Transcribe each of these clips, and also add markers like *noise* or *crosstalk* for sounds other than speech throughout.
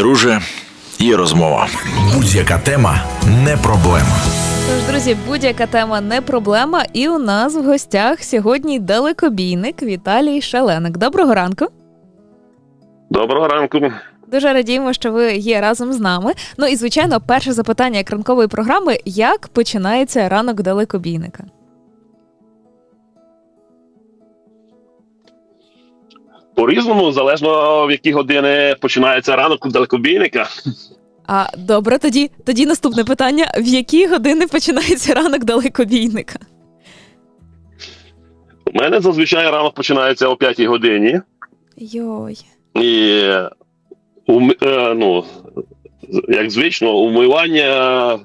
Друже, є розмова. Будь-яка тема не проблема. Тож, друзі, будь-яка тема не проблема. І у нас в гостях сьогодні далекобійник Віталій Шаленик. Доброго ранку. Доброго ранку. Дуже радіємо, що ви є разом з нами. Ну і звичайно, перше запитання як ранкової програми: як починається ранок далекобійника? По-різному, залежно в які години починається ранок у далекобійника. А добре, тоді тоді наступне питання: в які години починається ранок далекобійника? У мене зазвичай ранок починається о 5 годині. Йой. І ум- е, ну, як звично, умивання,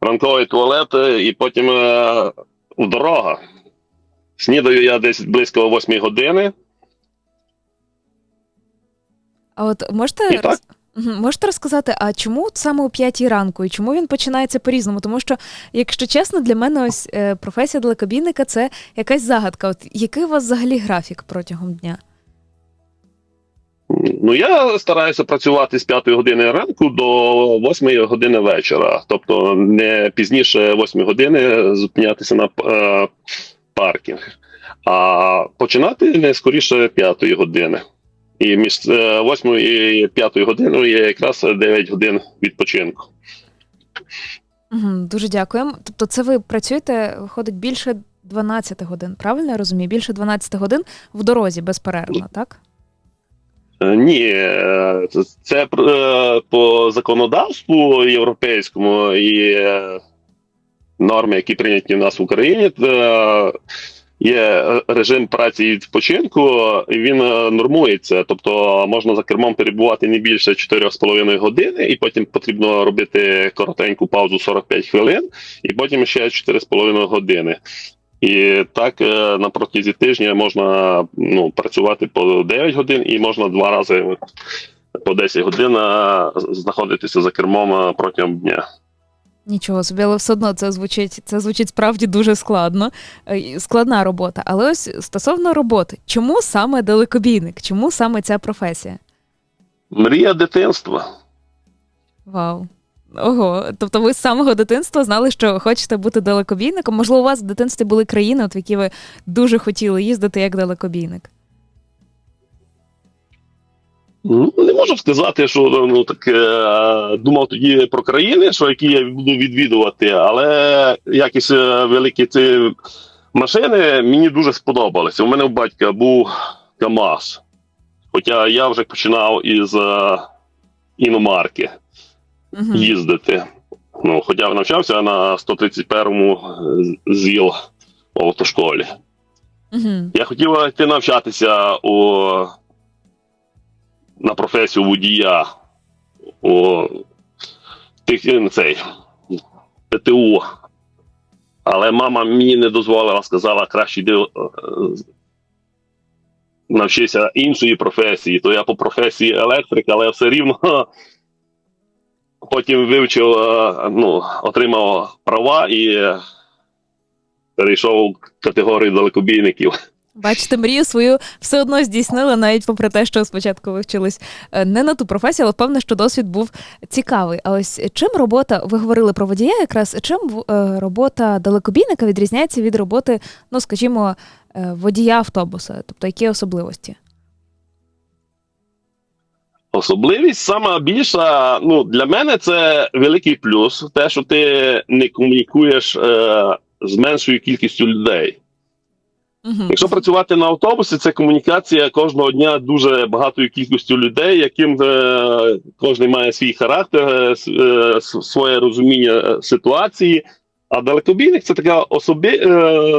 ранковий туалет е, і потім е, дорога. Снідаю я десь близько 8 години. А от можете І так. Можете розказати, а чому саме о п'ятій ранку і чому він починається по-різному? Тому що, якщо чесно, для мене ось е, професія далекобійника це якась загадка. От який у вас взагалі графік протягом дня? Ну, я стараюся працювати з 5 години ранку до 8 години вечора. Тобто не пізніше 8 години зупинятися на е, паркінг. А починати не скоріше 5 години. І між е, 8 і 5 годиною є якраз 9 годин відпочинку. Дуже дякуємо. Тобто, це ви працюєте, виходить, більше 12 годин, правильно я розумію? Більше 12 годин в дорозі безперервно, так? Е, Ні, е, це- е, по законодавству європейському і е, норми, які прийняті в нас в Україні. Є режим праці і відпочинку, він е, нормується. Тобто можна за кермом перебувати не більше 4,5 години, і потім потрібно робити коротеньку паузу 45 хвилин, і потім ще 4,5 години. І так е, на протязі тижня можна ну, працювати по 9 годин, і можна два рази по 10 годин е, знаходитися за кермом протягом дня. Нічого собі, але все одно це звучить, це звучить справді дуже складно. Е, Складна робота. Але ось стосовно роботи, чому саме далекобійник? Чому саме ця професія? Мрія дитинства. Вау. Ого, тобто ви з самого дитинства знали, що хочете бути далекобійником? Можливо, у вас в дитинстві були країни, от в які ви дуже хотіли їздити як далекобійник. Ну, не можу сказати, що ну так е, думав тоді про країни, що які я буду відвідувати, але якісь е, великі ці машини мені дуже сподобалися. У мене у батька був КАМАЗ. Хоча я вже починав із е, іномарки Угу. їздити. Ну, хоча я навчався на 131-му ЗІЛ в автошколі. Угу. Я хотів йти навчатися у, на професію водія у тих, е, цей, ПТУ. Але мама мені не дозволила, сказала, краще йди е, навчися іншої професії. То я по професії електрик, але все рівно потім вивчив, е, ну, отримав права і перейшов в категорію далекобійників. Бачите, мрію свою все одно здійснили, навіть попри те, що спочатку ви вчились е, не на ту професію, але певне, що досвід був цікавий. А ось чим робота, ви говорили про водія, якраз чим е, робота далекобійника відрізняється від роботи, ну скажімо, е, водія автобуса, тобто які особливості? Особливість сама більша, ну для мене це великий плюс, те, що ти не комунікуєш е, з меншою кількістю людей. Угу. Якщо працювати на автобусі, це комунікація кожного дня дуже багатою кількістю людей, яким е, кожен має свій характер, е, е, своє розуміння е, ситуації. А далекобійник це така особи, е,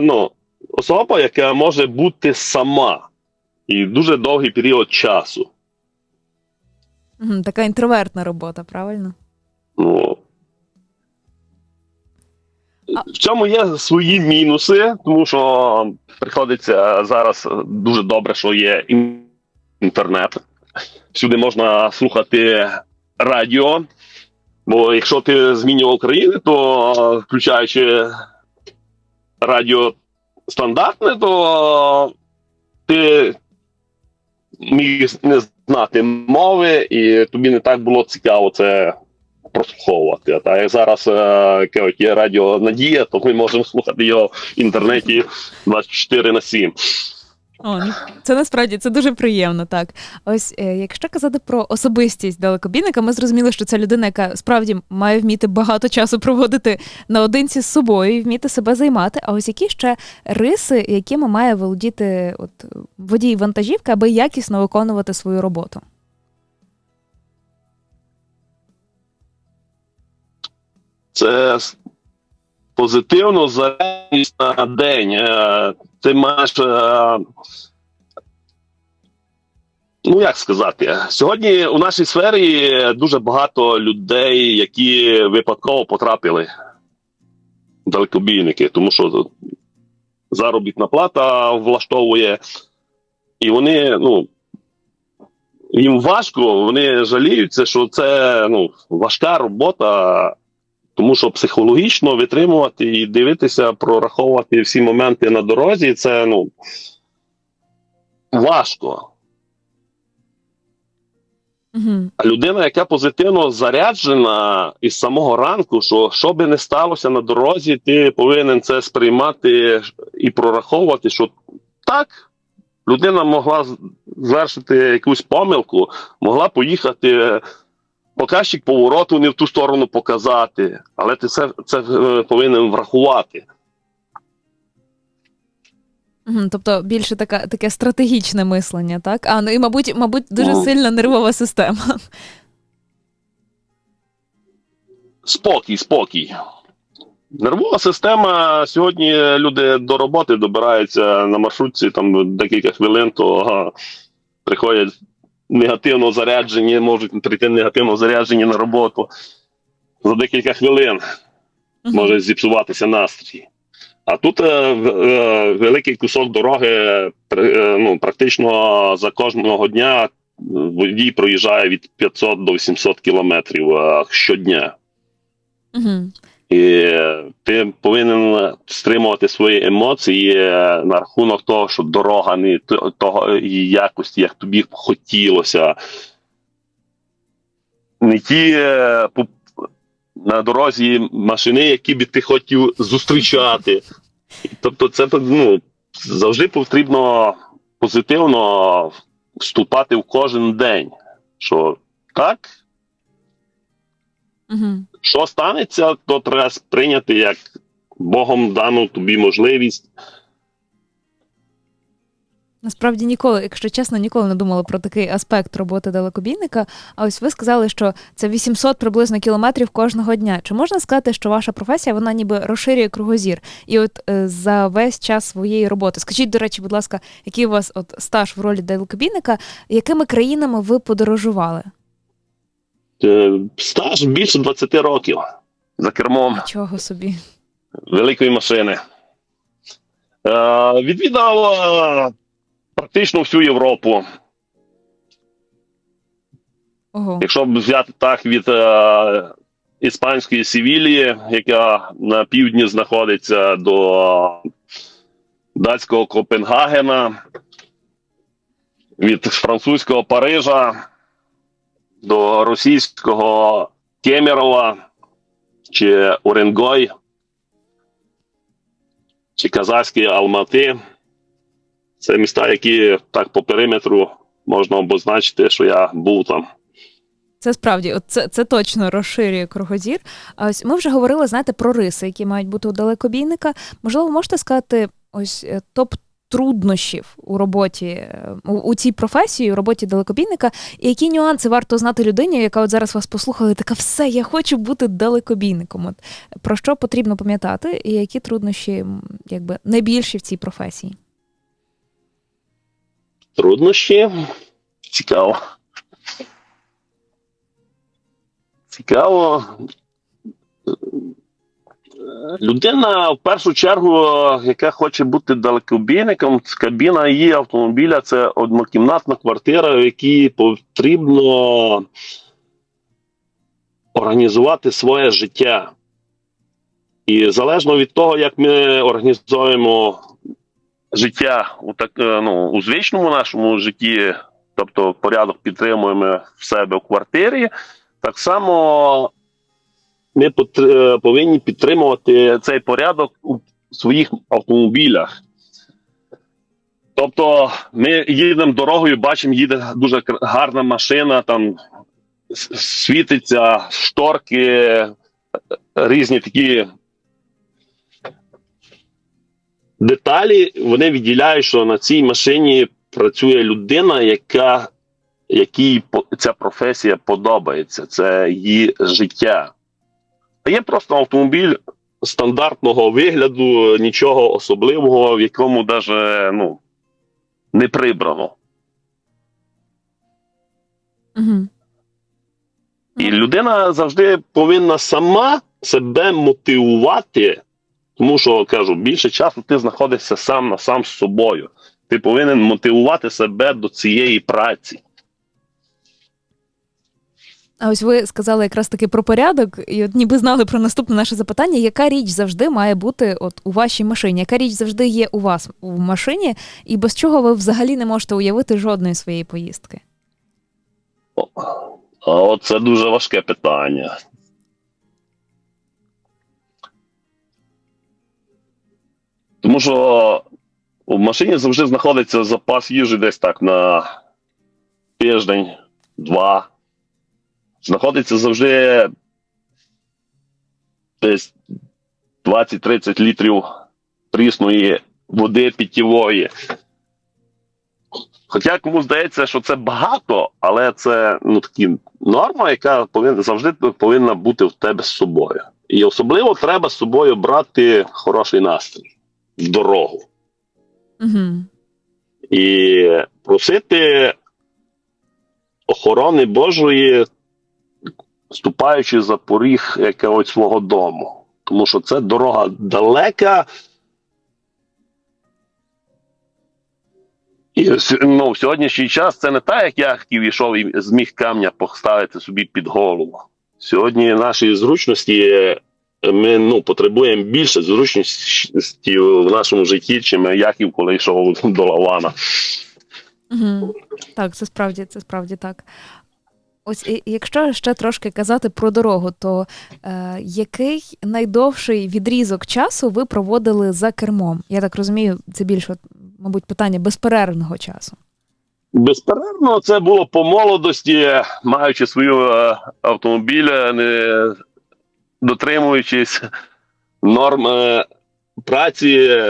ну, особа, яка може бути сама і дуже довгий період часу. Угу. Така інтровертна робота, правильно? Ну, в цьому є свої мінуси, тому що приходиться зараз дуже добре, що є інтернет. Всюди можна слухати радіо. Бо якщо ти змінював країни, то включаючи радіо стандартне, то ти міг не знати мови, і тобі не так було цікаво це прослуховувати. А як зараз е, є радіо Надія, то ми можемо слухати його в інтернеті 24 на 7. О, ну, це насправді це дуже приємно, так. Ось е, якщо казати про особистість далекобійника, ми зрозуміли, що це людина, яка справді має вміти багато часу проводити наодинці з собою і вміти себе займати. А ось які ще риси, якими має володіти от водій вантажівки, аби якісно виконувати свою роботу? Це позитивно зарядність на день. Е, Ти маєш. е, Ну, як сказати, сьогодні у нашій сфері дуже багато людей, які випадково потрапили далекобійники, тому що заробітна плата влаштовує, і вони, ну, їм важко, вони жаліються, що це ну, важка робота, тому що психологічно витримувати і дивитися, прораховувати всі моменти на дорозі, це ну, важко. Угу. А людина, яка позитивно заряджена із самого ранку, що що би не сталося на дорозі, ти повинен це сприймати і прораховувати, що так, людина могла звершити якусь помилку, могла поїхати. Показчик повороту не в ту сторону показати, але ти це, це е, повинен врахувати. Тобто більше така, таке стратегічне мислення, так? А ну і, мабуть, мабуть, дуже Ну. сильна нервова система. Спокій, спокій. Нервова система. Сьогодні люди до роботи добираються на маршрутці там декілька хвилин, то ага, приходять негативно заряджені, можуть прийти негативно заряджені на роботу. За декілька хвилин може зіпсуватися настрій. А тут е, е, великий кусок дороги е, ну, практично за кожного дня водій проїжджає від 500 до 800 кілометрів е, щодня. Угу. І ти повинен стримувати свої емоції е, на рахунок того, що дорога не того якості, як тобі хотілося. Не ті е, на дорозі машини, які би ти хотів зустрічати. Тобто, це ну, завжди потрібно позитивно вступати в кожен день. Що так, Угу. що станеться, то треба сприйняти як Богом дану тобі можливість. Насправді ніколи, якщо чесно, ніколи не думала про такий аспект роботи далекобійника. А ось ви сказали, що це 800 приблизно кілометрів кожного дня. Чи можна сказати, що ваша професія вона ніби розширює кругозір? І от е, за весь час своєї роботи, скажіть, до речі, будь ласка, який у вас от стаж в ролі далекобійника, якими країнами ви подорожували? Е, Стаж більше 20 років за кермом Чого собі? великої машини. Е, відвідав е, практично всю Європу. Ого. Якщо б взяти так від е, іспанської Севілії, яка на півдні знаходиться до датського Копенгагена, від французького Парижа до російського Кемерова чи Уренгой, чи казахської Алмати. Це міста, які так по периметру можна обозначити, що я був там. Це справді, це, це точно розширює кругозір. А ось ми вже говорили, знаєте, про риси, які мають бути у далекобійника. Можливо, можете сказати ось е, топ труднощів у роботі е, у, у цій професії, у роботі далекобійника, і які нюанси варто знати людині, яка от зараз вас послухала, і така все, я хочу бути далекобійником. От про що потрібно пам'ятати, і які труднощі якби найбільші в цій професії? Труднощі. Цікаво. Цікаво. Людина в першу чергу, яка хоче бути далекобійником, кабіна її автомобіля це однокімнатна квартира, в якій потрібно організувати своє життя. І залежно від того, як ми організуємо життя у так, е, ну, у звичному нашому житті, тобто порядок підтримуємо в себе в квартирі, так само ми пот- е, повинні підтримувати цей порядок у своїх автомобілях. Тобто ми їдемо дорогою, бачимо, їде дуже гарна машина, там світиться, шторки, е, різні такі деталі. Вони відділяють, що на цій машині працює людина, яка, якій ця професія подобається, це її життя. А є просто автомобіль стандартного вигляду, нічого особливого, в якому навіть ну, не прибрано. Угу. І людина завжди повинна сама себе мотивувати, тому що кажу, більше часу ти знаходишся сам на сам з собою. Ти повинен мотивувати себе до цієї праці. А ось ви сказали якраз таки про порядок, і от ніби знали про наступне наше запитання, яка річ завжди має бути от у вашій машині? Яка річ завжди є у вас в машині, і без чого ви взагалі не можете уявити жодної своєї поїздки? А от це дуже важке питання. Тому що в машині завжди знаходиться запас їжі десь так на тиждень, два. Знаходиться завжди десь 20-30 літрів прісної води питьової. Хоча комусь здається, що це багато, але це ну такі норма, яка повинна завжди повинна бути в тебе з собою. І особливо треба з собою брати хороший настрій в дорогу Угу. і просити охорони Божої, ступаючи за поріг якогось свого дому. Тому що це дорога далека. І ну, в сьогоднішній час це не так, як я хотів ішов і зміг камня поставити собі під голову. Сьогодні наші зручності е, ми ну, потребуємо більше зручності в нашому житті, чим Яків, коли йшов *laughs* до Лавана. Угу. Так, це справді, це справді так. Ось і- якщо ще трошки казати про дорогу, то е, який найдовший відрізок часу ви проводили за кермом? Я так розумію, це більше, мабуть, питання безперервного часу. Безперервно, це було по молодості, маючи свою е, автомобіль, е, не дотримуючись норм е, праці,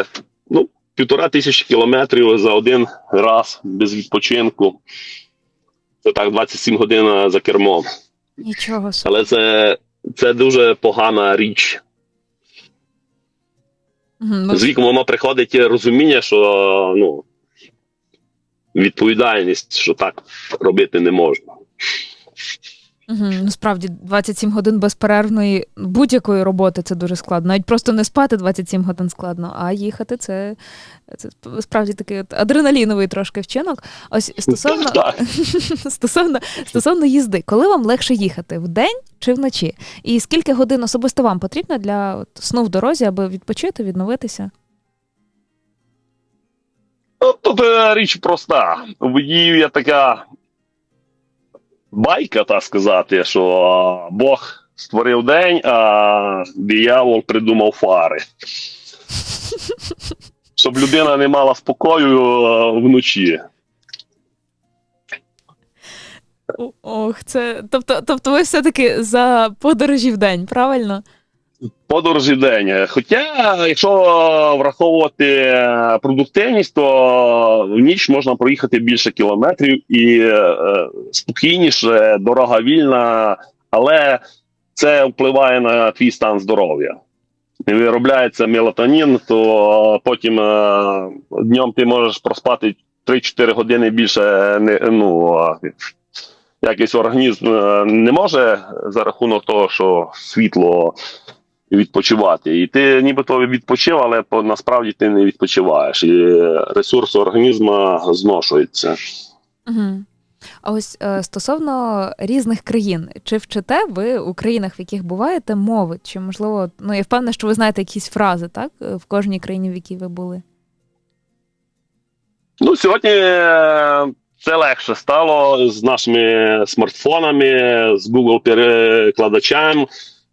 ну, півтора тисячі кілометрів за один раз без відпочинку. Це так 27 годин е, за кермом. Нічого собі. Але це, це дуже погана річ. Угу, З віком воно приходить розуміння, що ну, відповідальність, що так робити не можна. Угу, ну справді 27 годин безперервної будь-якої роботи це дуже складно. Навіть просто не спати 27 годин складно, а їхати це, це справді такий от адреналіновий трошки вчинок. Ось стосовно, *laughs* *laughs* стосовно, стосовно їзди, коли вам легше їхати вдень чи вночі? І скільки годин особисто вам потрібно для от, сну в дорозі, аби відпочити, відновитися? Ну, Тут е, річ проста. У водіїв є така байка, так сказати, що Бог створив день, а диявол придумав фари. Щоб людина не мала спокою вночі. Ох, це тобто, тобто ви все-таки за подорожі в день, правильно? Подорожі день. Хоча, якщо враховувати продуктивність, то в ніч можна проїхати більше кілометрів і е, спокійніше, дорога вільна, але це впливає на твій стан здоров'я. Виробляється мелатонін, то потім е, днем ти можеш проспати 3-4 години більше. Ну, якийсь організм е, не може за рахунок того, що світло відпочивати. І ти нібито відпочив, але по, насправді ти не відпочиваєш. І ресурс організму зношується. Угу. А ось е, стосовно різних країн, чи вчите ви у країнах, в яких буваєте, мови? Чи можливо, ну я впевнена, що ви знаєте якісь фрази, так? е, В кожній країні, в якій ви були? Ну, сьогодні е, це легше стало з нашими смартфонами, з Google перекладачем.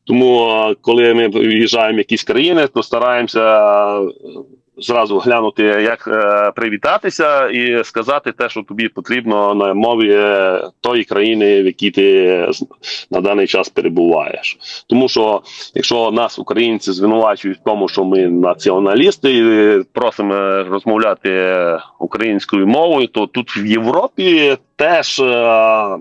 Тому, коли ми виїжджаємо в якісь країни, то стараємося зразу глянути, як е, привітатися, і сказати те, що тобі потрібно на мові е, тої країни, в якій ти на даний час перебуваєш. Тому що якщо нас, українці, звинувачують в тому, що ми націоналісти, і просимо розмовляти українською мовою, то тут в Європі теж, е,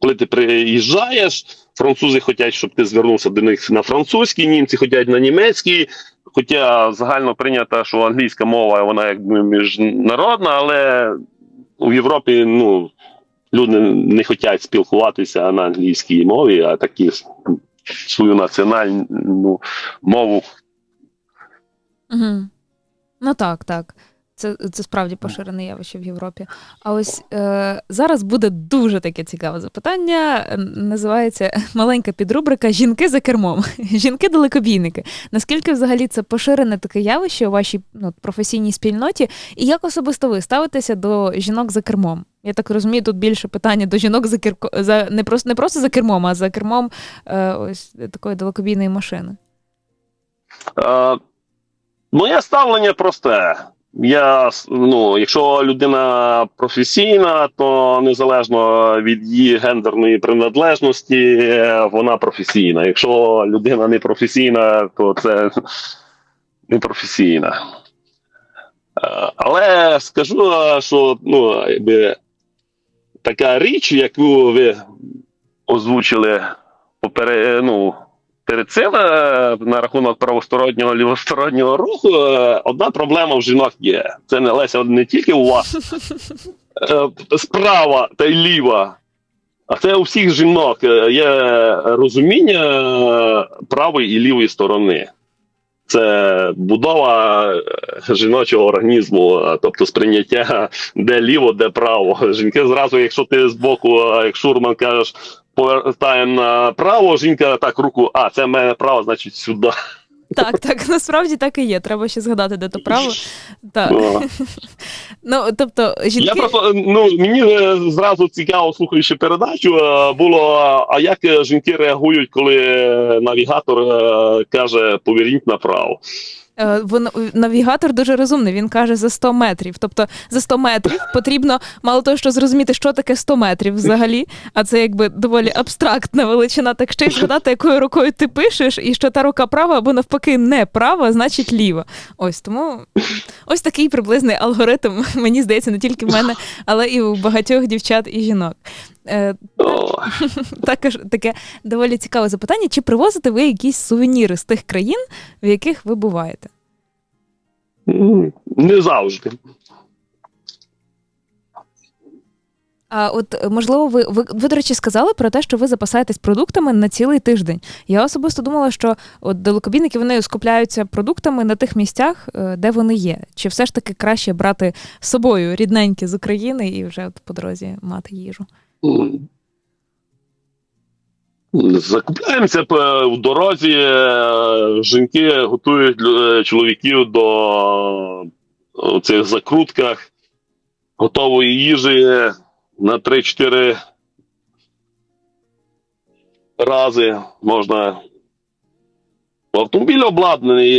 коли ти приїжджаєш, французи хочуть, щоб ти звернувся до них на французький, німці хочуть на німецький. Хоча загально прийнято, що англійська мова вона якби міжнародна, але у Європі ну, люди не хочуть спілкуватися на англійській мові, а такі свою національну мову Угу. Ну так, так. Це, це справді поширене явище в Європі. А ось е, зараз буде дуже таке цікаве запитання. Називається маленька підрубрика Жінки за кермом. *laughs* Жінки-далекобійники. Наскільки взагалі це поширене таке явище у вашій ну, професійній спільноті? І як особисто ви ставитеся до жінок за кермом? Я так розумію, тут більше питання до жінок за керко за не просто не просто за кермом, а за кермом е, ось такої далекобійної машини. Е, моє ставлення просте. Я ну, якщо людина професійна, то незалежно від її гендерної приналежності, вона професійна. Якщо людина не професійна, то це *laughs* не професійна. Е, Але скажу, що ну, якби, така річ, яку ви озвучили попере, ну, перед цим е, на рахунок правостороннього лівостороннього руху, е, одна проблема в жінок є. Це не Леся, не тільки у вас *laughs* е, справа та й ліва. А це у всіх жінок є розуміння правої і лівої сторони. Це будова жіночого організму, тобто сприйняття де ліво, де право. Жінки зразу, якщо ти з боку, як шурман кажеш, повертаємо направо, жінка так руку, а це в мене право, значить сюди. Так, так, насправді так і є. Треба ще згадати, де то право. Так. *laughs* Ну, тобто, жінки. Я просто ну мені зразу цікаво, слухаючи передачу, е, було а як жінки реагують, коли навігатор е, каже поверніть направо. Е, навігатор дуже розумний. Він каже за 100 метрів. Тобто за 100 метрів потрібно мало того, що зрозуміти, що таке 100 метрів взагалі, а це якби доволі абстрактна величина. Так ще й згадати, якою рукою ти пишеш, і що та рука права або навпаки не права, значить ліва. Ось тому ось такий приблизний алгоритм. Мені здається, не тільки в мене, але і у багатьох дівчат і жінок. Е, *laughs* також таке доволі цікаве запитання: чи привозите ви якісь сувеніри з тих країн, в яких ви буваєте? не завжди. А от можливо, ви, ви ви, до речі, сказали про те, що ви запасаєтесь продуктами на цілий тиждень. Я особисто думала, що от далекобійники вони скупляються продуктами на тих місцях, е, де вони є. Чи все ж таки краще брати з собою рідненькі з України і вже от по дорозі мати їжу? М. Закупляємося в дорозі. е, Жінки готують е, чоловіків до е, цих закрутках готової їжі на 3-4 рази можна. Автомобіль обладнаний,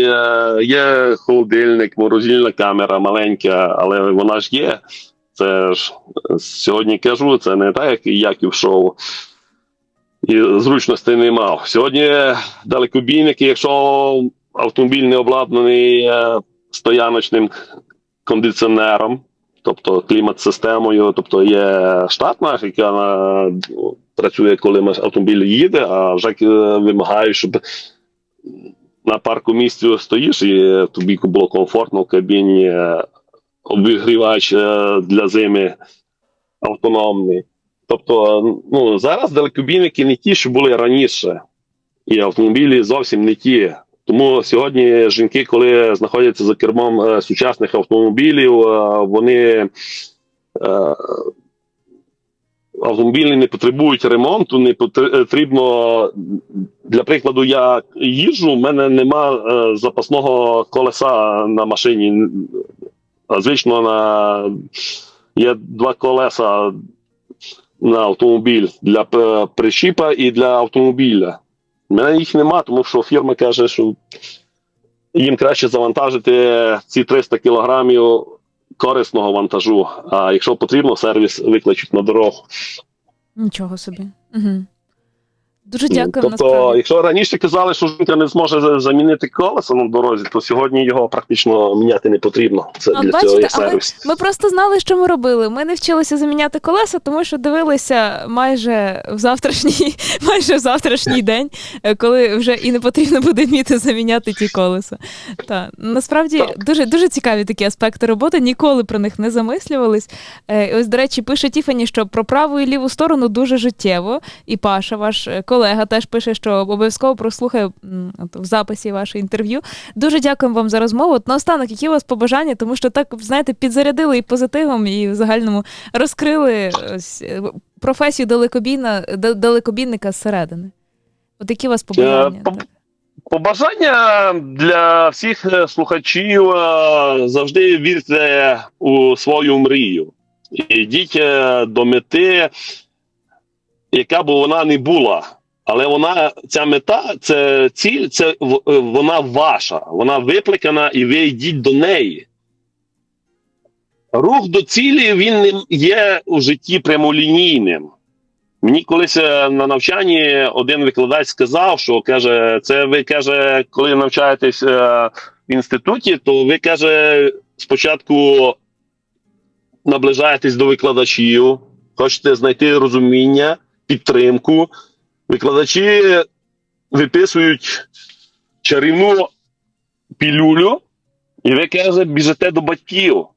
є холодильник, морозильна камера маленька, але вона ж є. Це ж сьогодні кажу, це не так, як Яків шоу. І зручностей не мав. Сьогодні далекобійники, якщо автомобіль не обладнаний е, стояночним кондиціонером, тобто клімат-системою, тобто є штатна, яка е, працює, коли автомобіль їде, а вже е, вимагає, щоб на парку місці стоїш, і тобі було комфортно в кабіні обігрівач е, для зими автономний. Тобто, ну зараз далекобійники не ті, що були раніше, і автомобілі зовсім не ті. Тому сьогодні жінки, коли знаходяться за кермом е, сучасних автомобілів, е, вони е, автомобілі не потребують ремонту, не потрібно. Для прикладу, я їжджу, в мене нема е, запасного колеса на машині. Звично на є два колеса на автомобіль для прищіпа і для автомобіля. У мене їх нема, тому що фірма каже, що їм краще завантажити ці 300 кілограмів корисного вантажу. А якщо потрібно, сервіс викличуть на дорогу. Нічого собі. Угу. Дуже дякую тобто, насправді. якщо раніше казали, що жінка не зможе замінити колесо на дорозі, то сьогодні його практично міняти не потрібно. Це А для бачите, цього є а ми- Ми просто знали, що ми робили. Ми не вчилися заміняти колеса, тому що дивилися майже в завтрашній, *laughs* майже в завтрашній день, е, коли вже і не потрібно буде вміти заміняти ті колеса. Та насправді дуже дуже цікаві такі аспекти роботи. Ніколи про них не замислювались. Е, Ось, до речі, пише Тіфані, що про праву і ліву сторону дуже життєво. І Паша, ваш е, колега, теж пише, що обов'язково прослухає в записі ваше інтерв'ю. Дуже дякуємо вам за розмову. От наостанок, які у вас побажання, тому що так, знаєте, підзарядили і позитивом, і в загальному розкрили ось, е, професію далекобійна, далекобійника зсередини. От які у вас побажання? Побажання для всіх е, слухачів е, завжди вірте у свою мрію. Йдіть е, до мети, яка б вона не була. Але вона, ця мета, це ціль, це е, вона ваша, вона викликана, і ви йдіть до неї. Рух до цілі він є у житті прямолінійним. Мені колись е, на навчанні один викладач сказав, що каже, це ви каже, коли навчаєтесь е, в інституті, то ви каже, спочатку наближаєтесь до викладачів, хочете знайти розуміння, підтримку. Викладачі виписують чарівну пілюлю, і ви каже, біжите до батьків.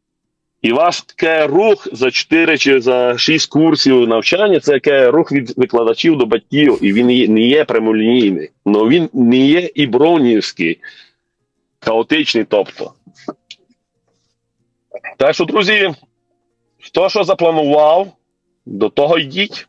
І ваш таке рух за 4 чи за 6 курсів навчання це таке рух від викладачів до батьків, і він не є прямолінійний, але він не є і бронівський, хаотичний, тобто. Так що, друзі, хто що запланував, до того йдіть.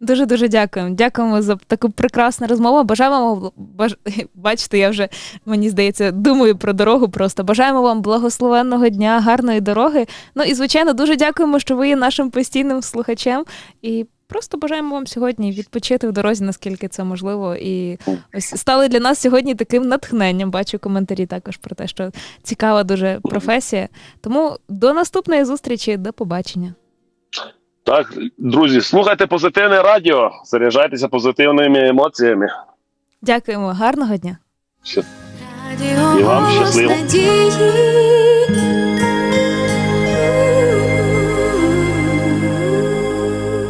Дуже дуже дякуємо. Дякуємо за таку прекрасну розмову. Бажаємо баж... *laughs* бачите, я вже мені здається думаю про дорогу. Просто бажаємо вам благословенного дня, гарної дороги. Ну і звичайно, дуже дякуємо, що ви є нашим постійним слухачем. І просто бажаємо вам сьогодні відпочити в дорозі, наскільки це можливо. І ось стали для нас сьогодні таким натхненням. Бачу коментарі також про те, що цікава дуже професія. Тому до наступної зустрічі, до побачення. Так, друзі, слухайте позитивне радіо, заряджайтеся позитивними емоціями. Дякуємо, гарного дня. Радіо І вам щасливо. надії».